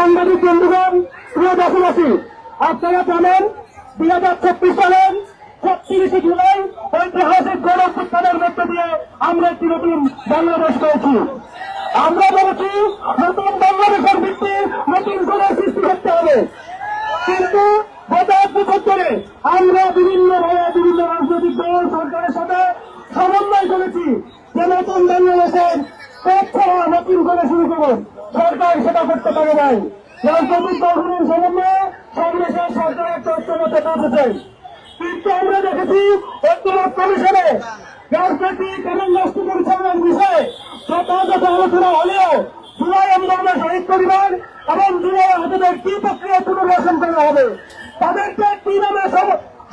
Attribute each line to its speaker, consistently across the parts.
Speaker 1: সাংবাদিক বন্ধুগণ, প্রিয় দেশবাসী, আপনারা জানেন দুই হাজার চব্বিশ সালের ছত্রিশে জুলাই ঐতিহাসিক গৌরব উত্থানের মধ্য দিয়ে আমরা একটি নতুন বাংলাদেশ পেয়েছি। আমরা বলেছি নতুন বাংলাদেশের ভিত্তি নতুন করে সৃষ্টি করতে হবে। কিন্তু গত বছর ধরে আমরা বিভিন্ন ভাবে বিভিন্ন রাজনৈতিক দল, সরকারের সাথে সমন্বয় করেছি যে নতুন বাংলাদেশের তথ্য নতুন করে শুরু করুন। সরকার সেটা করতে পারে নাই। রাজনৈতিক দলগুলির সমন্বয়ে সর্বশেষ সরকারের তথ্য মতে পৌঁছেছে কিন্তু আমরা দেখেছি ঐক্যমত কমিশনে রাজনৈতিক এবং রাষ্ট্র পরিচালনার বিষয়ে যথাযথ আলোচনা হলেও জুলাই আন্দোলনের শহীদ পরিবার এবং জুলাই আহতদের কি প্রক্রিয়া পুনর্বাসন করা হবে? তাদেরকে কি নামে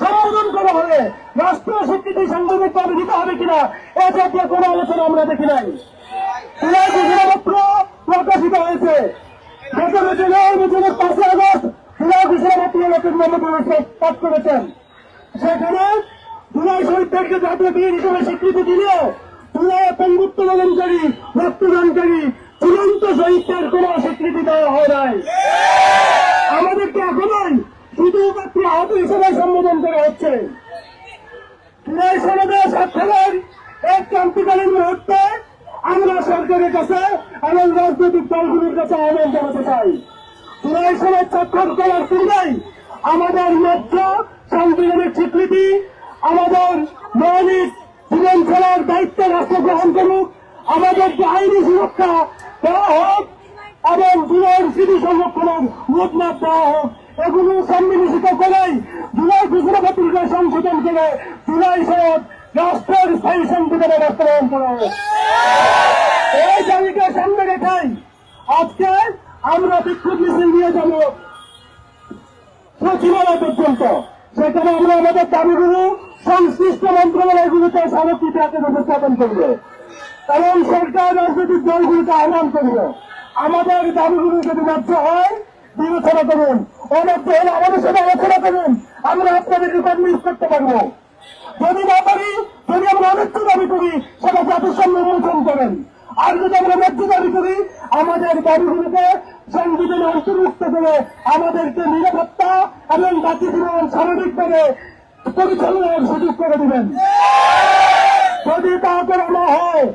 Speaker 1: সম্বোধন করা হবে। রাষ্ট্র স্বীকৃতি সাংবাদিকভাবে দিতে হবে কিনা, এ জাতীয় কোন আলোচনা আমরা দেখি নাই। ঘোষণাপত্র প্রকাশিত হয়েছে। স্বীকৃতি কোন স্বীকৃতি দেওয়া হয় নাই। আহত হিসেবে সম্বোধন করা হচ্ছে। জুলাই সনদে স্বাক্ষরের এক ক্রান্তিকালীন মুহূর্তে আমরা সরকারের কাছে এবং রাজনৈতিক দলগুলির কাছে আহ্বান জানাতে চাই। জুলাই সনদ স্বাক্ষর করার পূর্বেই আমাদের লক্ষ্য সাংবিধানিক স্বীকৃতি, আমাদের মৌলিক জীবন চলার দায়িত্ব রাষ্ট্র গ্রহণ করুক, আমাদেরকে আইনি সুরক্ষা দেওয়া হোক এবং জুলাই স্মৃতি সংরক্ষণের রোডম্যাপ দেওয়া হোক। এগুলো সম্মিলিত করেই জুলাই ঘোষণা পত্রিকা সংশোধন করে জুলাই সনদ রাষ্ট্রের স্থায়ী সংবিধানে বাস্তবায়ন করা হোক। এই দাবিকে সামনে রেখাই আজকে আমরা বিক্ষোভ মিছিল নিয়ে যাব। সচিবালয় পর্যন্ত। সেখানে আমরা আমাদের দাবিগুলো সংশ্লিষ্ট মন্ত্রণালয়গুলোতে সামগ্রীতে উপস্থাপন করব। এবং সরকার রাজনৈতিক দলগুলোকে আহ্বান করব। আমাদের দাবিগুলো যদি ন্যায্য হয়, বিবেচনা করুন। হলে আমাদের সাথে আলোচনা করুন আমরা আপনাদেরকে কনভিন্স করতে পারব। যদি না পারি, যদি আমরা অনেকটা দাবি করি, সেটা জাতিসংঘ উন্মোচন করেন। আর যদি আমরা ন্যায্য দাবি করি, আমাদের দাবিগুলোকে সংবিধানে অন্তর্ভুক্ত করে আমাদেরকে নিরাপত্তা এবং বাকি জীবন স্বাভাবিকভাবে পরিচালনার সুযোগ করে দিবেন। যদি তা করা না হয়,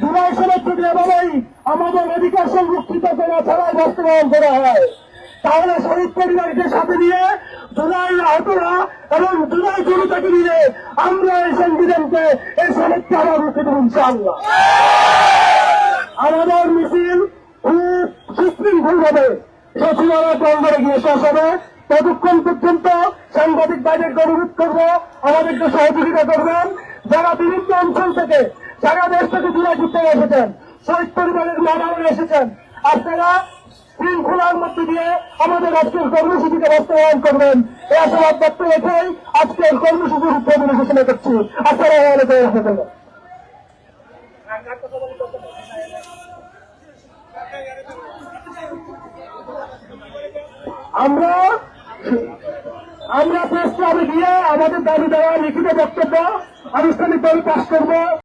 Speaker 1: জুলাই সনদ যদি এভাবেই আমাদের অধিকার সংরক্ষিত করা ছাড়াই বাস্তবায়ন করা হয় তাহলে শহীদ পরিবারকে সাথে নিয়ে জুলাই আহতরা এবং জুলাই জনতাকে নিয়ে আমরা এই সংবিধানকে এই সনদকে আবার রুখে দেব আমাদের মিছিল খুব সুশৃঙ্খল ভাবে সচিবালয় প্রাঙ্গনে গিয়ে শেষ হবে। ততক্ষণ পর্যন্ত সাংবাদিক বাইরের অনুরোধ করব আমাদেরকে সহযোগিতা করবেন। যারা বিভিন্ন অঞ্চল থেকে, সারা দেশ থেকে জুলাই ঘুরতে এসেছেন, শহীদ পরিবারের মামারা এসেছেন। আপনারা শৃঙ্খলার মধ্যে দিয়ে আমাদের আজকের কর্মসূচিকে বাস্তবায়ন করবেন। রেখেই আজকের কর্মসূচির উদ্বোধন ঘোষণা করছি। আসসালামু আমরা আমরা প্রেস ক্লাবে গিয়ে আমাদের দাবি দেওয়া লিখিত বক্তব্য আনুষ্ঠানিকভাবে পাশ করব।